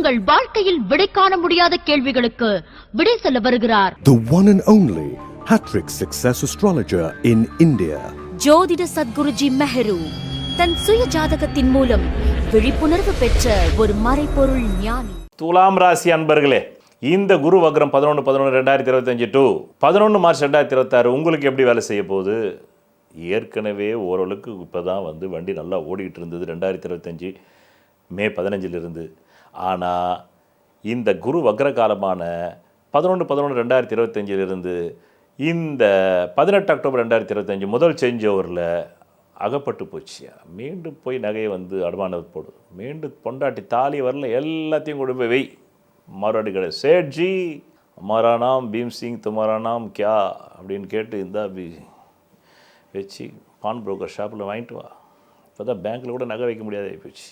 உங்கள் வாழ்க்கையில் விடை காண முடியாத கேள்விகளுக்கு விடை சொல்ல வருகிறார். The one and only Hattrick Success Astrologer in India. ஜோதிட சத்குருஜி மெஹரு தன் சுய ஜாதகத்தின் மூலம் விழிப்புணர்வு பெற்ற ஒரு மறைபொருள் ஞானி. துலாம் ராசி அன்பர்களே இந்த குரு வக்ரம் பதினொன்று பதினொன்று ரெண்டாயிரத்தி இருபத்தஞ்சி டு பதினொன்று மார்ச் ரெண்டாயிரத்தி இருபத்தாறு உங்களுக்கு எப்படி வேலை செய்ய போகுது? ஏற்கனவே ஓரளவுக்கு இப்போ தான் வந்து வண்டி நல்லா ஓடிக்கிட்டு இருந்தது ரெண்டாயிரத்தி இருபத்தஞ்சி மே பதினஞ்சிலிருந்து. ஆனால் இந்த குரு வக்ர காலமான பதினொன்று பதினொன்று ரெண்டாயிரத்தி இருபத்தஞ்சிலிருந்து இந்த பதினெட்டு அக்டோபர் ரெண்டாயிரத்தி இருபத்தஞ்சி முதல் சேஞ்ச் ஓவரில் அகப்பட்டு போச்சியா மீண்டும் போய் நகையை வந்து அடமானம் போடு மீண்டும் பொண்டாட்டி தாலி வரல எல்லாத்தையும் கொண்டு போய் வை மறுபடி கடை சேட்ஜி हमारा नाम பீம் சிங் துமாரா நாம் கியா அப்படின்னு கேட்டு இந்தா பி வச்சு பான் புரோக்கர் ஷாப்பில் வாங்கிட்டு வா இப்போ தான் பேங்க்கில் கூட நகை வைக்க முடியாத போச்சு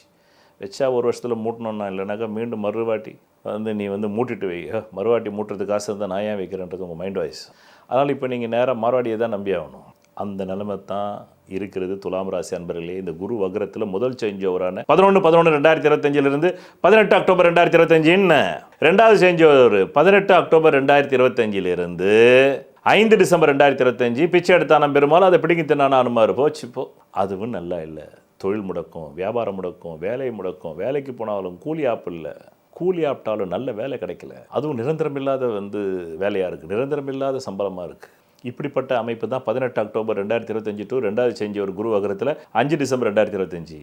வச்சா ஒரு வருஷத்தில் மூட்டணும்னா இல்லைனாக்கா மீண்டும் மறுவாட்டி வந்து நீ வந்து மூட்டிட்டு வை. மறுவாட்டி மூட்டுறதுக்கு காசு இருந்தால் நான் ஏன் வைக்கிறேன்றது உங்கள் மைண்ட் வாய்ஸ் அதனால் இப்போ நீங்கள் நேராக மறுவாடியை தான் நம்பி ஆகணும். அந்த நிலைமை தான் இருக்கிறது துலாம் ராசி அன்பர்களே. இந்த குரு வக்ரத்தில் முதல் சேஞ்ச் ஓவரான பதினொன்று பதினொன்று ரெண்டாயிரத்தி இருபத்தஞ்சிலிருந்து பதினெட்டு அக்டோபர் ரெண்டாயிரத்தி இருபத்தஞ்சின்னு ரெண்டாவது சேஞ்ச் ஓவர் பதினெட்டு அக்டோபர் ரெண்டாயிரத்தி இருபத்தஞ்சிலிருந்து ஐந்து டிசம்பர் ரெண்டாயிரத்தி இருபத்தஞ்சி பிச்சை எடுத்தான பெருமாள் அதை பிடிக்க தின்னான அனுமாரு போச்சு இப்போ. அதுவும் நல்லா இல்லை. தொழில் முடக்கம் வியாபாரம் முடக்கம் வேலை முடக்கம் வேலைக்கு போனாலும் கூலி ஆப் இல்லை. கூலி ஆப்டாலும் நல்ல வேலை கிடைக்கல. அதுவும் நிரந்தரம் இல்லாத வந்து வேலையாக இருக்குது நிரந்தரம் இல்லாத சம்பளமாக இருக்குது இப்படிப்பட்ட அமைப்பு தான் பதினெட்டு அக்டோபர் ரெண்டாயிரத்தி இருபத்தஞ்சி டு ரெண்டாவது செஞ்சு ஒரு குருவகரத்தில் அஞ்சு டிசம்பர் ரெண்டாயிரத்தி இருபத்தஞ்சி.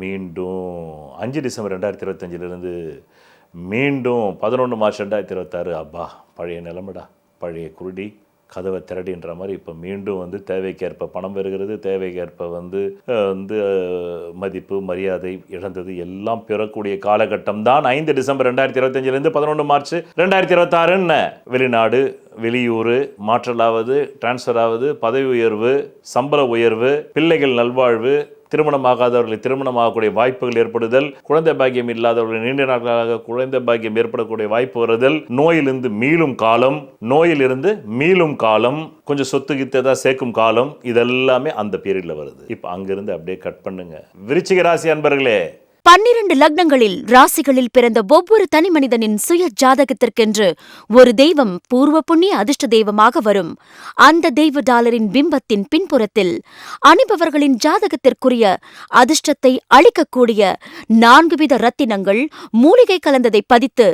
மீண்டும் அஞ்சு டிசம்பர் ரெண்டாயிரத்தி இருபத்தஞ்சிலிருந்து மீண்டும் பதினொன்று மார்ச் ரெண்டாயிரத்தி இருபத்தாறு. அப்பா பழைய நிலமடா. பழைய குருடி. கதவை திரடின்ற மாதிரி இப்போ மீண்டும் வந்து தேவைக்கேற்ப பணம் வருகிறது. தேவைக்கேற்ப வந்து வந்து மதிப்பு மரியாதை இழந்தது எல்லாம் பெறக்கூடிய காலகட்டம் தான் ஐந்து டிசம்பர் ரெண்டாயிரத்தி இருபத்தஞ்சிலேருந்து பதினொன்று மார்ச் ரெண்டாயிரத்தி இருபத்தாறுன்னு. வெளிநாடு வெளியூர் மாற்றலாவது டிரான்ஸ்ஃபர் ஆவது பதவி உயர்வு சம்பள உயர்வு பிள்ளைகள் நல்வாழ்வு திருமணமாகாதவர்களை திருமணமாகக்கூடிய வாய்ப்புகள் ஏற்படுதல் குழந்தை பாக்கியம் இல்லாதவர்கள் நீண்ட நாட்களாக குழந்தை பாக்கியம் ஏற்படக்கூடிய வாய்ப்பு வருதல் நோயிலிருந்து மீளும் காலம் நோயிலிருந்து மீளும் காலம் கொஞ்சம் சொத்து கித்ததாக சேர்க்கும் காலம் இதெல்லாமே அந்த பீரியடில் வருது. இப்போ அங்கிருந்து அப்படியே கட் பண்ணுங்க. விருச்சிக ராசி அன்பர்களே பன்னிரண்டு லக்னங்களில் ராசிகளில் பிறந்த ஒவ்வொரு தனி மனிதனின் சுய ஜாதகத்திற்கென்று ஒரு தெய்வம் பூர்வ புண்ணிய அதிர்ஷ்ட தெய்வமாக வரும். அந்த தெய்வ டாலரின் பிம்பத்தின் பின்புறத்தில் அணிபவர்களின் ஜாதகத்திற்குரிய அதிர்ஷ்டத்தை அளிக்கக்கூடிய நான்கு வித ரத்தினங்கள் மூலிகை கலந்ததை பதித்து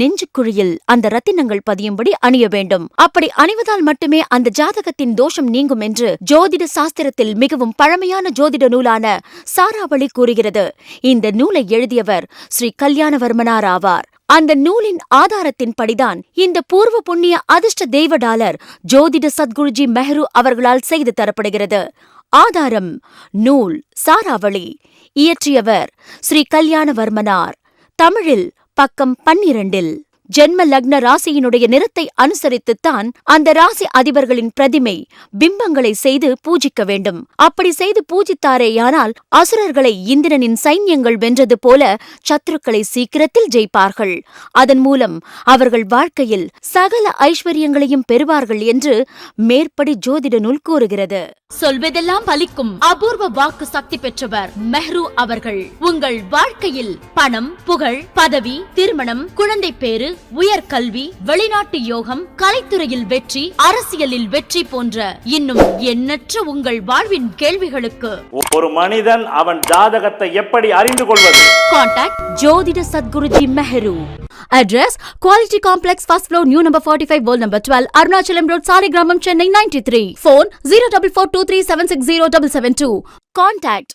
நெஞ்சுக்குழியில் அந்த ரத்தினங்கள் பதியும்படி அணிய வேண்டும். அப்படி அணிவதால் மட்டுமே அந்த ஜாதகத்தின் தோஷம் நீங்கும் என்று ஜோதிட சாஸ்திரத்தில் மிகவும் பழமையான ஜோதிட நூலான சாராவளி கூறுகிறது. இந்த நூலை எழுதியவர் ஸ்ரீ கல்யாணவர்மனார் ஆவார். அந்த நூலின் ஆதாரத்தின்படிதான் இந்த பூர்வ புண்ணிய அதிர்ஷ்ட தெய்வ டாலர் ஜோதிட சத்குருஜி மெஹரு அவர்களால் செய்து தரப்படுகிறது. ஆதாரம் நூல் சாராவளி இயற்றியவர் ஸ்ரீ கல்யாணவர்மனார். தமிழில் பக்கம் பன்னிரண்டில். ஜென்ம லக்ன ராசியினுடைய நிறத்தை அனுசரித்துத்தான் அந்த ராசி அதிபர்களின் பிரதிமை பிம்பங்களை செய்து பூஜிக்க வேண்டும். அப்படி செய்து பூஜித்தாரேயானால் அசுரர்களை இந்திரனின் சைன்யங்கள் வென்றது போல சத்துருக்களை சீக்கிரத்தில் ஜெயிப்பார்கள். அதன் மூலம் அவர்கள் வாழ்க்கையில் சகல ஐஸ்வர்யங்களையும் பெறுவார்கள் என்று மேற்படி ஜோதிட நூல் கூறுகிறது. சொல்வதெல்லாம் பலிக்கும் அபூர்வ வாக்கு சக்தி பெற்றவர் மெஹ்ரு அவர்கள். உங்கள் வாழ்க்கையில் பணம் புகழ் பதவி திருமணம் குழந்தை பேரு உயர்கல்வி வெளிநாட்டு யோகம் கலைத்துறையில் வெற்றி அரசியலில் வெற்றி போன்ற இன்னும் எண்ணற்ற உங்கள் வாழ்வின் கேள்விகளுக்கு ஒரு மனிதன் அவன் ஜாதகத்தை எப்படி அறிந்து கொள்வது? கான்டாக்ட் ஜோதிட Sadguruji Mehru. Address quality complex first floor new number forty five old number twelve Arunachalam road Saligramam Chennai ninety three phone zero double four two three seven six zero double seven two contact